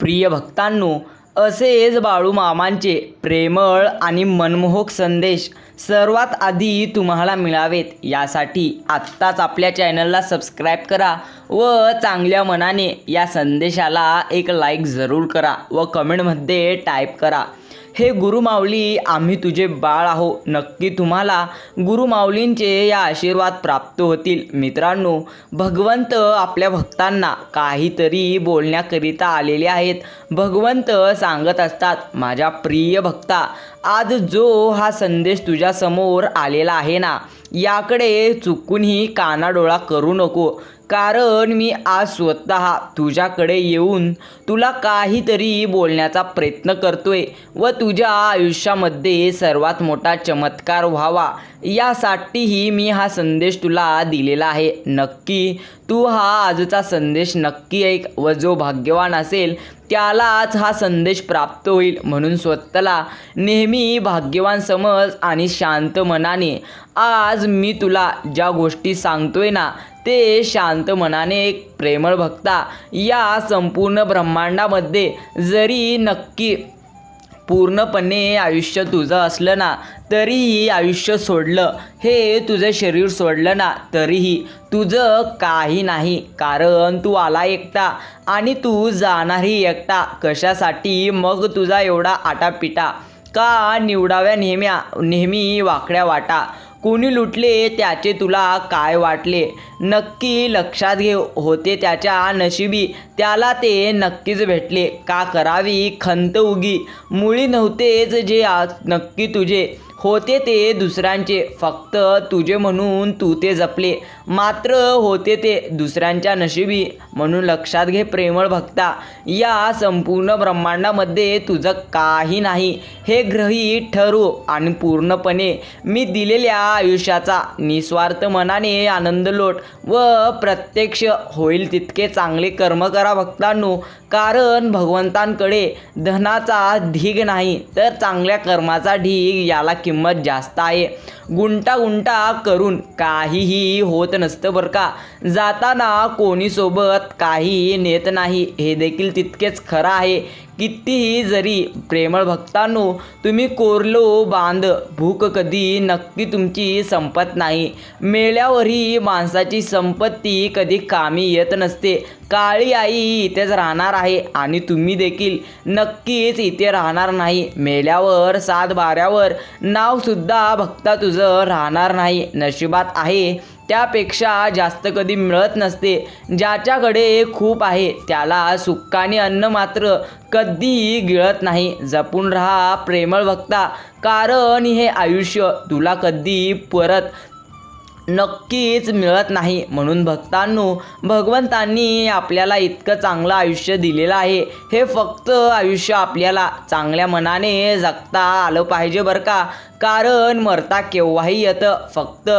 प्रिय भक्तांनो असेच बाळूमामांचे प्रेमळ आणि मनमोहक संदेश सर्वात आधी तुम्हाला मिळावेत. यासाठी आत्ताच आपल्या चॅनलला सबस्क्राईब करा व चांगल्या मनाने या संदेशाला एक लाईक जरूर करा व कमेंटमध्ये टाईप करा. हे गुरुमाऊली आम्ही तुझे बाळ आहो नक्की तुम्हाला गुरुमाऊलींचे या आशीर्वाद प्राप्त होतील. मित्रांनो भगवंत आपल्या भक्तांना काहीतरी बोलण्याकरिता आलेले आहेत. भगवंत सांगत असतात माझ्या प्रिय भक्ता आज जो हा संदेश तुझ्यासमोर आलेला आहे ना याकडे चुकूनही कानाडोळा करू नको. कारण मी आज स्वतः तुझ्याकडे येऊन तुला काहीतरी बोलण्याचा प्रयत्न करतोय व तुझ्या आयुष्यामध्ये सर्वात मोठा चमत्कार व्हावा. यासाठीही मी हा संदेश तुला दिलेला आहे. नक्की तू हा आजचा संदेश नक्की ऐक व जो भाग्यवान असेल त्यालाच हा संदेश प्राप्त होईल म्हणून स्वतःला नेहमी भाग्यवान समज आणि शांत मनाने आज मी तुला ज्या गोष्टी सांगतोय ना ते शांत मनाने एक प्रेमळ भक्ता या संपूर्ण ब्रह्मांडामध्ये जरी नक्की पूर्णपणे आयुष्य तुझं असलं ना तरीही आयुष्य सोडलं. हे तुझं शरीर सोडलं ना तरीही. तुझं काही नाही कारण तू आला एकटा आणि तू जाणारही एकटा. कशासाठी मग तुझा एवढा आटापिटा? का निवडाव्या नेहम्या नेहमी वाकड्या वाटा? कोणी लुटले त्याचे तुला काय वाटले? नक्की लक्षात घे होते त्याच्या नशिबी. त्याला ते नक्कीच भेटले. का करावी खंत उगी? मुळी नव्हतेच जे आज नक्की तुझे. होते ते दुसऱ्यांचे. फक्त तुझे म्हणून तू ते जपले. मात्र होते ते दुसऱ्यांच्या नशिबी. म्हणून लक्षात घे प्रेमळ भक्ता. या संपूर्ण ब्रह्मांडामध्ये तुझं काही नाही. हे ग्रही ठरू आणि पूर्णपणे. मी दिलेल्या आयुष्याचा निस्वार्थ मनाने आनंद लोट व प्रत्यक्ष होईल तितके चांगले कर्म करा भक्तांनो. कारण भगवंतांकडे धनाचा ढीग नाही तर चांगल्या कर्माचा ढीग याला किंमत जास्त आहे. गुंटागुंटा करून काहीही होत नसतं बरं का. जाताना कोणी सोबत काही नेत नाही. हे देखील तितकेच खरं आहे. कितीही जरी प्रेमळ भक्तांनो तुम्ही कोरलो बांध भूक कधी नक्की तुमची संपत नाही. मेल्यावरही माणसाची संपत्ती कधी कामी येत नसते. काळी आई इथेच राहणार आहे आणि तुम्ही देखील नक्कीच इथे राहणार नाही. मेल्यावर सात बाऱ्यावर नावसुद्धा भक्ता तुझं राहणार नाही. नशिबात आहे. त्यापेक्षा जास्त कधी मिळत नसते. ज्याच्याकडे खूप आहे त्याला सुक्काने अन्न मात्र कधीही गिळत नाही. जपून राहा प्रेमळ भक्ता कारण हे आयुष्य तुला कधी परत नक्कीच मिळत नाही. म्हणून भक्तांनो भगवंतांनी आपल्याला इतकं चांगलं आयुष्य दिलेलं आहे. हे फक्त आयुष्य आपल्याला चांगल्या मनाने जगता आलं पाहिजे बरं का? कारण मरता केव्हाही येतं. फक्त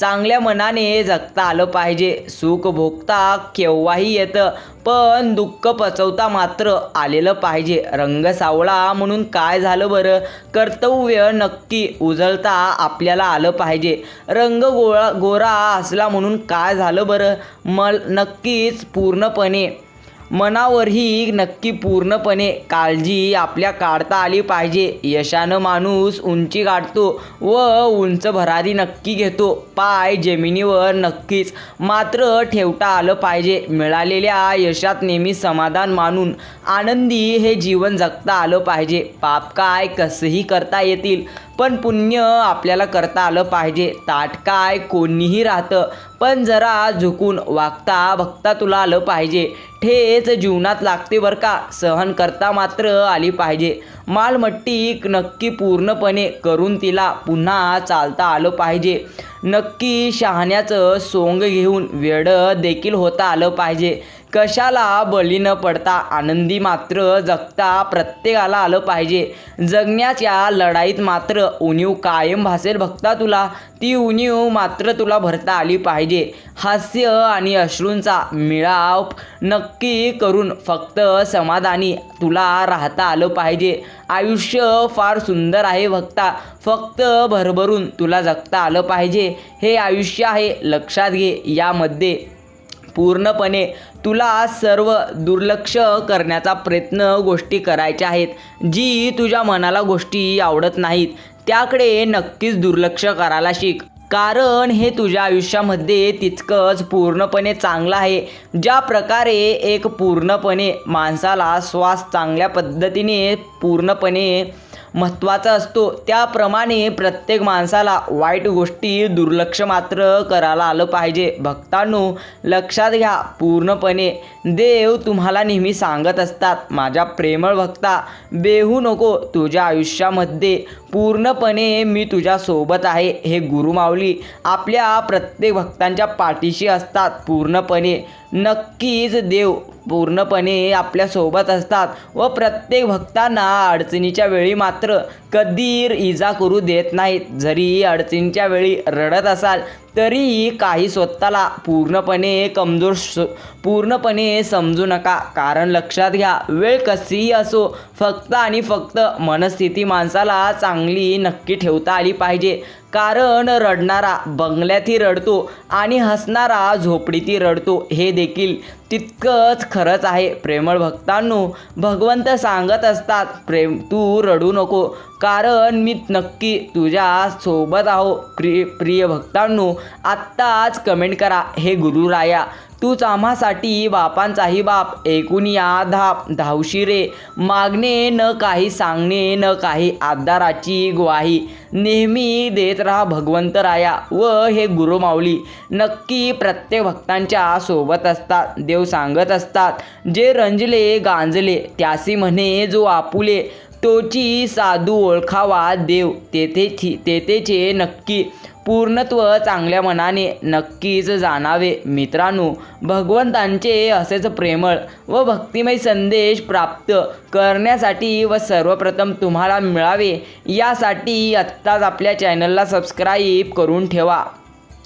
चांगल्या मनाने जगता आलं पाहिजे. सुख भोगता केव्हाही येतं. पण दुःख पचवता मात्र आलेलं पाहिजे. रंग सावळा म्हणून काय झालं बरं? कर्तव्य नक्की उजळता आपल्याला आलं पाहिजे. रंग गोळा गोरा असला म्हणून काय झालं बरं? मल नक्कीच पूर्णपणे मनावरही नक्की पूर्णपणे काळजी आपल्या काढता आली पाहिजे. यशानं माणूस उंची गाठतो व उंच भरारी नक्की घेतो. पाय जमिनीवर नक्कीच मात्र ठेवता आलं पाहिजे. मिळालेल्या यशात नेहमी समाधान मानून आनंदी हे जीवन जगता आलं पाहिजे. पाप काय कसंही करता येतील. पण पुण्य आपल्याला करता आलं पाहिजे. ताट काय? कोणीही राहतं. पण जरा झुकून वागता बघता तुला आलं पाहिजे. ठेच जीवनात लागते बरं का. सहन करता मात्र आली पाहिजे. मालमट्टी नक्की पूर्णपणे करून तिला पुन्हा चालता आलं पाहिजे. नक्की शहाण्याचं सोंग घेऊन वेडं देखील होता आलं पाहिजे. कशाला बळी न पडता आनंदी मात्र जगता प्रत्येकाला आलं पाहिजे. जगण्याच्या लढाईत मात्र उणीव कायम भासेल भक्ता तुला. ती उणीव मात्र तुला भरता आली पाहिजे. हास्य आणि अश्रूंचा मिळाव नक्की करून फक्त समाधानी तुला राहता आलं पाहिजे. आयुष्य फार सुंदर आहे भक्ता. फक्त भरभरून तुला जगता आलं पाहिजे. हे आयुष्य आहे लक्षात घे यामध्ये. पूर्णपणे तुला सर्व दुर्लक्ष करण्याचा प्रयत्न गोष्टी करायच्या आहेत. जी तुझ्या मनाला गोष्टी आवडत नाहीत त्याकडे नक्कीच दुर्लक्ष करायला शिक. कारण हे तुझ्या आयुष्यामध्ये तितकंच पूर्णपणे चांगलं आहे. ज्या प्रकारे एक पूर्णपणे माणसाला श्वास चांगल्या पद्धतीने पूर्णपणे महत्त्वाचा असतो. त्याप्रमाणे प्रत्येक माणसाला वाईट गोष्टी दुर्लक्ष मात्र करायला आलं पाहिजे. भक्तांनो लक्षात घ्या पूर्णपणे. देव तुम्हाला नेहमी सांगत असतात माझ्या प्रेमळ भक्ता बेहू नको तुझ्या आयुष्यामध्ये. पूर्णपणे मी तुझ्यासोबत आहे. हे गुरुमाऊली आपल्या प्रत्येक भक्तांच्या पाठीशी असतात पूर्णपणे. नक्कीच देव पूर्णपणे आपल्यासोबत असतात व प्रत्येक भक्तांना अडचणीच्या वेळी मात्र मात्र कधीर इजा करू देत नाहीत. जरी अडचणीच्या वेळी रडत असाल तरीही काही स्वतःला पूर्णपणे कमजोर पूर्णपणे समजू नका. कारण लक्षात घ्या वेळ कशीही असो फक्त आणि फक्त मनस्थिती माणसाला चांगली नक्की ठेवता आली पाहिजे. कारण रडणारा बंगल्यातही रडतो आणि हसणारा झोपडीतही रडतो हे देखील तितकंच खरंच आहे. प्रेमळ भक्तांनो भगवंत सांगत असतात प्रेम तू रडू नको. कारण मी नक्की तुझ्या सोबत आहो. प्रिय प्रिय भक्तांनो आत्ताच कमेंट करा. हे गुरुराया तूच आम्हासाठी बापांचाही बाप एकूण या धाप धावशी रे. मागणे न काही सांगणे न काही आधाराची ग्वाही. नेहमी देत राहा भगवंत राया व हे गुरुमाऊली नक्की प्रत्येक भक्तांच्या सोबत असतात देव सांगत असतात. जे रंजले गांजले त्यासी म्हणे जो आपुले. तोची साधू ओळखावा देव. तेथे तेथेचे नक्की पूर्णत्व चांगल्या मनाने नक्कीच जाणावे. मित्रांनो भगवंतांचे असेच प्रेमळ व भक्तिमय संदेश प्राप्त करण्यासाठी व सर्वप्रथम तुम्हाला मिळावे यासाठी आत्ताच आपल्या चॅनलला सबस्क्राईब करून ठेवा.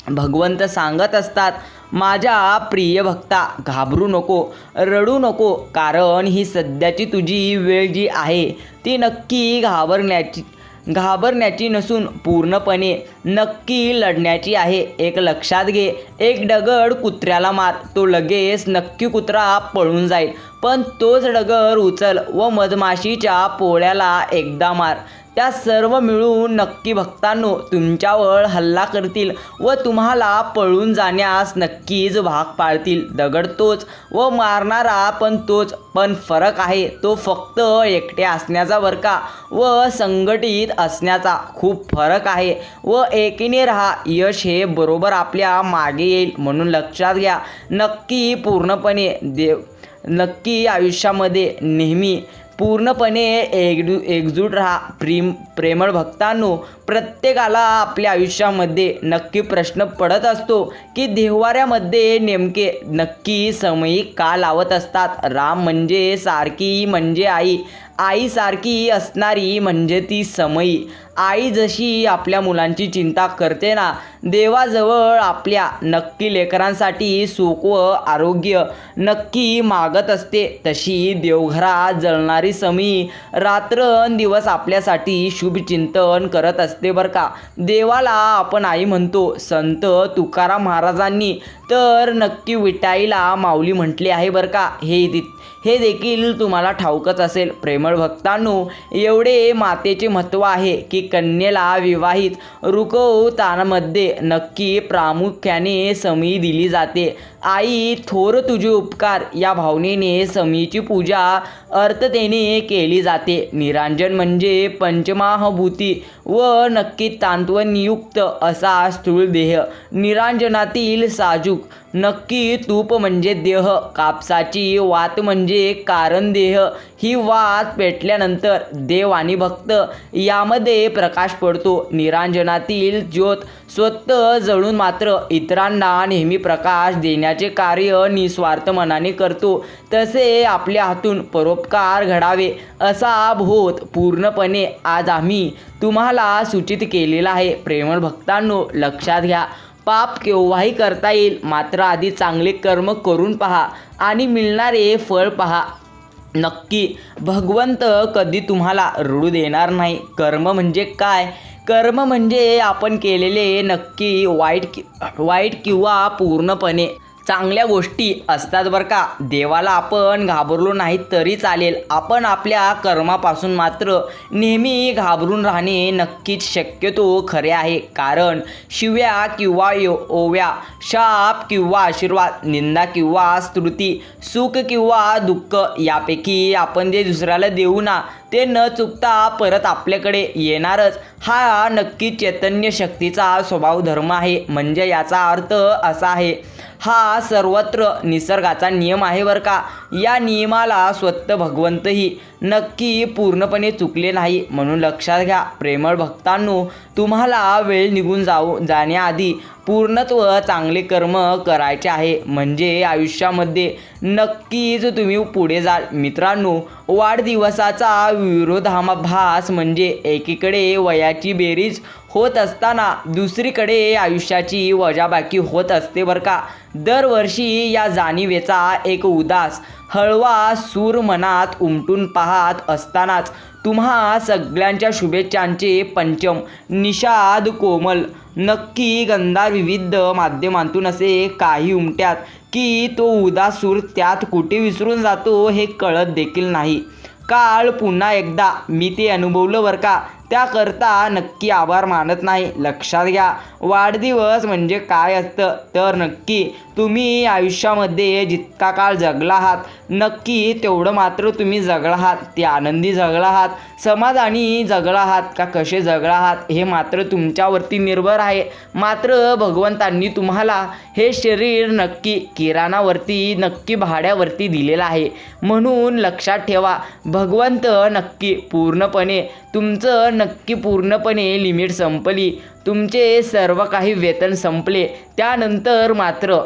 भगवंत सांगत असतात माझ्या प्रिय भक्ता घाबरू नको रडू नको कारण ही सध्याची तुझी वेळ जी आहे ती नक्की घाबरण्याची घाबरण्याची नसून पूर्णपणे नक्की लढण्याची आहे. एक लक्षात घे एक डगड कुत्र्याला मार तो लगेच नक्की कुत्रा पळून जाईल. पण तोच डगर उचल व मधमाशीच्या पोळ्याला एकदा मार. त्या सर्व मिळून नक्की भक्तांनो तुमच्यावर हल्ला करतील व तुम्हाला पळून जाण्यास नक्कीच भाग पाडतील. दगड तोच व मारणारा पण तोच पण फरक आहे तो फक्त एकटे असण्याचा बरं का व संघटित असण्याचा खूप फरक आहे. व एकीने राहा यश हे बरोबर आपल्या मागे येईल म्हणून लक्षात घ्या. नक्की पूर्णपणे देव नक्की आयुष्यामध्ये नेहमी पूर्णपणे एकजू एकजूट राहा. प्रेम प्रेमळ भक्तांनो प्रत्येकाला आपल्या आयुष्यामध्ये नक्की प्रश्न पडत असतो की देववाऱ्यामध्ये नेमके नक्की समयी का लावत असतात? राम म्हणजे सारखी म्हणजे आई. आईसारखी असणारी म्हणजे ती समयी आई जशी आपल्या मुलांची चिंता करते ना देवाजवळ आपल्या नक्की लेकरांसाठी सुख व आरोग्य नक्की मागत असते. तशी देवघरात जळणारी समी रात्रंदिवस आपल्यासाठी शुभचिंतन करत असते बरं का. देवाला आपण आई म्हणतो संत तुकाराम महाराजांनी तर नक्की विटाईला माऊली म्हटले आहे बरं का. हे दि- हे देखील तुम्हाला ठाऊकच असेल. प्रेमळ भक्तांनो एवढे मातेचे महत्त्व आहे की कन्येला विवाहित रुकवतानामध्ये नक्की प्रामुख्याने समी दिली जाते. आई थोर तुझे उपकार. या भावनेने समीची पूजा अर्थतेने केली जाते. निरांजन म्हणजे पंचमाहभूती. व नक्की तांत्वनियुक्त असा स्थूल देह. निरांजनातील साजूक नक्की तूप म्हणजे देह कापसाची वात म्हणजे कारण देह. ही वात पेटल्यानंतर देव आणि भक्त यामध्ये प्रकाश पडतो. निरांजनातील ज्योत स्वतः जळून मात्र इतरांना नेहमी प्रकाश देण्याचे कार्य निस्वार्थ मनाने करतो. तसे आपल्या हातून परोपकार घडावे असा भोत पूर्णपणे आज आम्ही तुम्हाला सूचित केलेला आहे. प्रेमळ भक्तांनो लक्षात घ्या. पाप केव्हाही करता येईल. मात्र आधी चांगले कर्म करून पहा आणि मिळणारे फळ पहा. नक्की भगवंत कधी तुम्हाला रडू देणार नाही. कर्म म्हणजे काय? कर्म म्हणजे आपण केलेले नक्की वाईट कि वाईट किंवा पूर्णपणे. चांगल्या गोष्टी असतात बरं का. देवाला आपण घाबरलो नाही तरी चालेल. आपण आपल्या कर्मापासून मात्र नेहमी घाबरून राहणे नक्कीच शक्यतो खरे आहे. कारण शिव्या किंवा यो ओव्या शाप किंवा आशीर्वाद निंदा किंवा स्तुती सुख किंवा दुःख यापैकी आपण जे दुसऱ्याला देऊ ना ते न चुकता परत आपल्याकडे येणारच. हा नक्की चैतन्य शक्तीचा स्वभाव धर्म आहे. म्हणजे याचा अर्थ असा आहे. हा सर्वत्र निसर्गाचा नियम आहे बरं का. या नियमाला स्वतः भगवंतही नक्की पूर्णपणे चुकले नाही. म्हणून लक्षात घ्या प्रेमळ भक्तांनो तुम्हाला वेळ निघून जाऊ जाण्याआधी पूर्णत्व चांगले कर्म करायचे आहे. म्हणजे आयुष्यामध्ये नक्कीच तुम्ही पुढे जाल. मित्रांनो वाढदिवसाचा विरोधाभास म्हणजे एकीकडे वयाची बेरीज होत असताना दुसरीकडे आयुष्याची वजाबाकी होत असते बरं का. दरवर्षी या जाणीवेचा एक उदास हळवा सूर मनात उमटून पाहत असतानाच तुम्हा सगळ्यांच्या शुभेच्छांचे पंचम निषाद कोमल नक्की गंधार विविध माध्यमांतून असे काही उमट्यात की तो उदासूर त्यात कुठे विसरून जातो हे कळत देखील नाही. काळ पुन्हा एकदा मी ते अनुभवलं बरं का? त्याकरता नक्की आभार मानत नाही. लक्षात घ्या वाढदिवस म्हणजे काय असतं? तर नक्की तुम्ही आयुष्यामध्ये जितका काळ जगला आहात नक्की तेवढं मात्र तुम्ही जगला आहात. ते आनंदी जगला आहात समाधानी जगला आहात का कसे जगला आहात हे मात्र तुमच्यावरती निर्भर आहे. मात्र भगवंतांनी तुम्हाला हे शरीर नक्की किराणावरती नक्की भाड्यावरती दिलेलं आहे. म्हणून लक्षात ठेवा भगवंत नक्की पूर्णपणे तुमचं नक्की पूर्णपणे लिमिट संपली. तुमचे सर्व काही वेतन संपले. त्यानंतर मात्र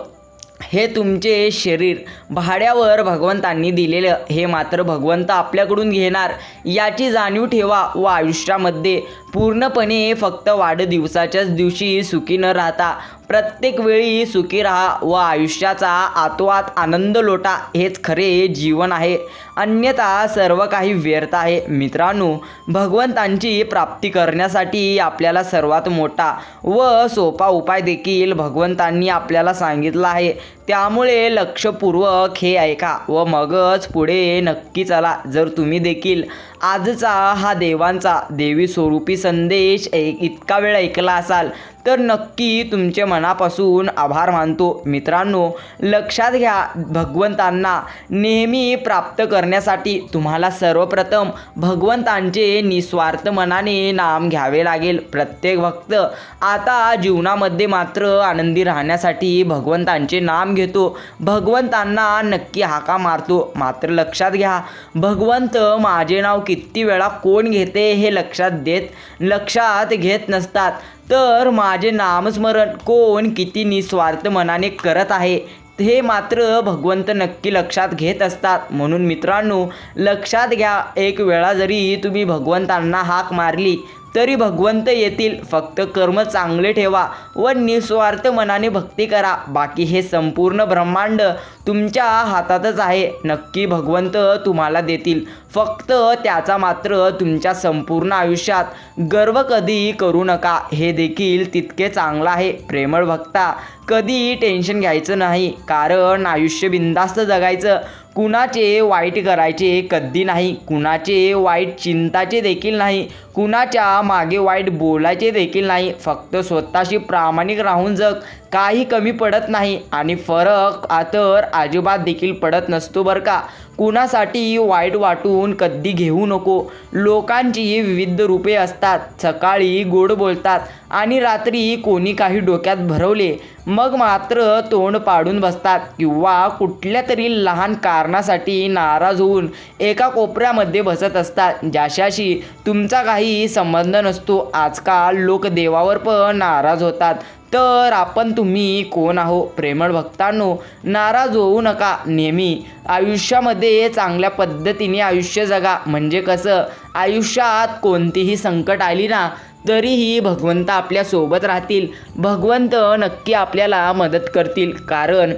हे तुमचे शरीर भाड्यावर भगवंतांनी दिलेलं हे मात्र भगवंत आपल्याकडून घेणार. याची जाणीव ठेवा व आयुष्यामध्ये पूर्णपणे फक्त वाढदिवसाच्याच दिवशी सुखी न राहता प्रत्येक वेळी सुखी राहा व आयुष्याचा आतोआत आनंद लोटा हेच खरे जीवन आहे. अन्यथा सर्व काही व्यर्थ आहे. मित्रांनो भगवंतांची प्राप्ती करण्यासाठी आपल्याला सर्वात मोठा व सोपा उपाय देखील भगवंतांनी आपल्याला सांगितला आहे. त्यामुळे लक्षपूर्वक हे ऐका व मगच पुढे नक्की चला. जर तुम्ही देखील आजचा हा देवांचा देवी स्वरूपी संदेश ऐक इतका वेळ ऐकला असाल तर नक्की तुमचे मनापासून आभार मानतो. मित्रांनो लक्षात घ्या भगवंतांना नेहमी प्राप्त करण्यासाठी तुम्हाला सर्वप्रथम भगवंतांचे निस्वार्थ मनाने नाम घ्यावे लागेल. प्रत्येक भक्त आता जीवनामध्ये मात्र आनंदी राहण्यासाठी भगवंतांचे नाम घेतो. भगवंतांना नक्की हाका मारतो. मात्र लक्षात घ्या भगवंत माझे नाव किती वेळा कोण घेते हे लक्षात देत लक्षात घेत नसतात. तर माझे नामस्मरण कोण किती निस्वार्थ मनाने करत आहे हे मात्र भगवंत नक्की लक्षात घेत असतात. म्हणून मित्रांनो लक्षात घ्या एक वेळा जरी तुम्ही भगवंतांना हाक मारली तरी भगवंत येतील. फक्त कर्म चांगले ठेवा व निस्वार्थ मनाने भक्ती करा. बाकी हे संपूर्ण ब्रह्मांड तुमच्या हातातच आहे. नक्की भगवंत तुम्हाला देतील. फक्त त्याचा मात्र तुमच्या संपूर्ण आयुष्यात गर्व कधी करू नका. हे देखील तितके चांगलं आहे. प्रेमळ भक्ता कधी टेन्शन घ्यायचं नाही. कारण आयुष्य बिंदास्त जगायचं. कुणाचे वाईट करायचे कधी नाही कुणाचे वाईट चिंताचे देखील नाही कुणाच्या मागे वाईट बोलायचे देखील नाही फक्त स्वतःशी प्रामाणिक राहून जग काही कमी पडत नाही आणि फरक आ तर अजिबात देखील पडत नसतो बरं का. कुणासाठी वाईट वाटून कधी घेऊ नको. लोकांची विविध रूपे असतात. सकाळी गोड बोलतात आणि रात्री कोणी काही डोक्यात भरवले. मग मात्र तोंड पाडून बसतात किंवा कुठल्या तरी लहान कारणासाठी नाराज होऊन एका कोपऱ्यामध्ये बसत असतात. ज्याशाशी तुमचा काही संबंध नसतो. आजकाल लोक देवावर पण नाराज होतात. तर आपण तुम्ही कोण आहो? प्रेमळ भक्तांनो नाराज होऊ नका नेहमी. आयुष्यामध्ये चांगल्या पद्धतीने आयुष्य जगा. म्हणजे कसं? आयुष्यात कोणतीही संकट आली ना तरीही भगवंत आपल्यासोबत राहतील. भगवंत नक्की आपल्याला मदत करतील. कारण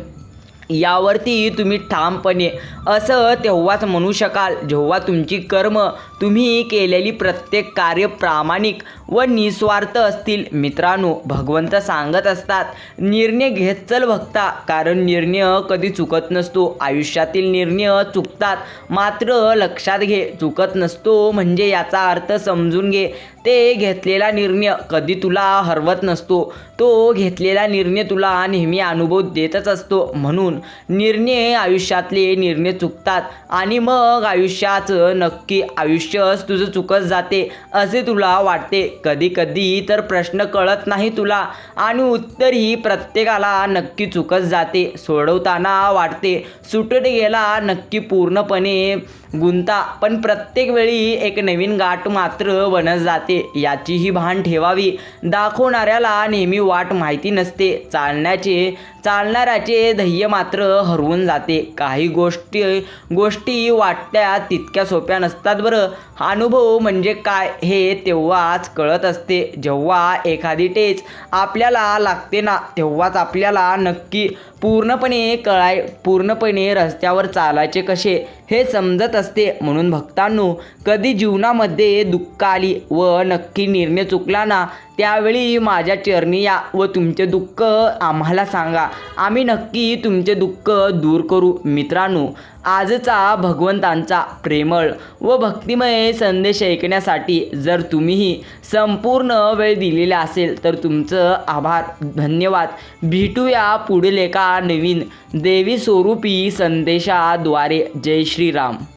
यावरती तुम्ही ठामपणे असं तेव्हाच म्हणू शकाल. जेव्हा तुमची कर्म तुम्ही केलेली प्रत्येक कार्य प्रामाणिक व निस्वार्थ असतील. मित्रांनो भगवंत सांगत असतात निर्णय घेत चल भक्ता. कारण निर्णय कधी चुकत नसतो. आयुष्यातील निर्णय चुकतात. मात्र लक्षात घे चुकत नसतो म्हणजे याचा अर्थ समजून घे. ते घेतलेला निर्णय कधी तुला हरवत नसतो. तो घेतलेला निर्णय तुला नेहमी अनुभव देतच असतो. म्हणून निर्णय आयुष्यातले निर्णय चुकतात आणि मग आयुष्याचं नक्की आयुष्यच तुझं चुकत जाते असे तुला वाटते. कधी कधी तर प्रश्न कळत नाही तुला आणि उत्तर ही प्रत्येकाला नक्की चुकत जाते. सोडवताना वाटते सुटत गेला नक्की पूर्णपणे गुंता. पण प्रत्येक वेळी एक नवीन गाठ मात्र बनत जाते. याचीही भान ठेवावी. दाखवणाऱ्याला नेहमी वाट माहिती नसते. चालण्याचे चालणाऱ्याचे ध्येय मात्र हरवून जाते. काही गोष्टी गोष्टी वाटत्या तितक्या सोप्या नसतात बरं. अनुभव म्हणजे काय हे तेव्हाच कळत असते. जेव्हा एखादी टेच आपल्याला लागते ना तेव्हाच आपल्याला नक्की पूर्णपणे कळाय पूर्णपणे रस्त्यावर चालायचे कसे हे समजत असते. म्हणून भक्तांनो कधी जीवनामध्ये दुःख आली व नक्की निर्णय चुकला ना त्यावेळी माझ्या चरणी या व तुमचे दुःख आम्हाला सांगा. आम्ही नक्की तुमचे दुःख दूर करू मित्रांनो. आजचा भगवंतांचा प्रेमळ व भक्तिमय संदेश ऐकण्यासाठी जर तुम्हीही संपूर्ण वेळ दिलेला असेल तर तुमचं आभार धन्यवाद. भेटूया पुढील एका नवीन देवी स्वरूपी संदेशाद्वारे. जय श्रीराम.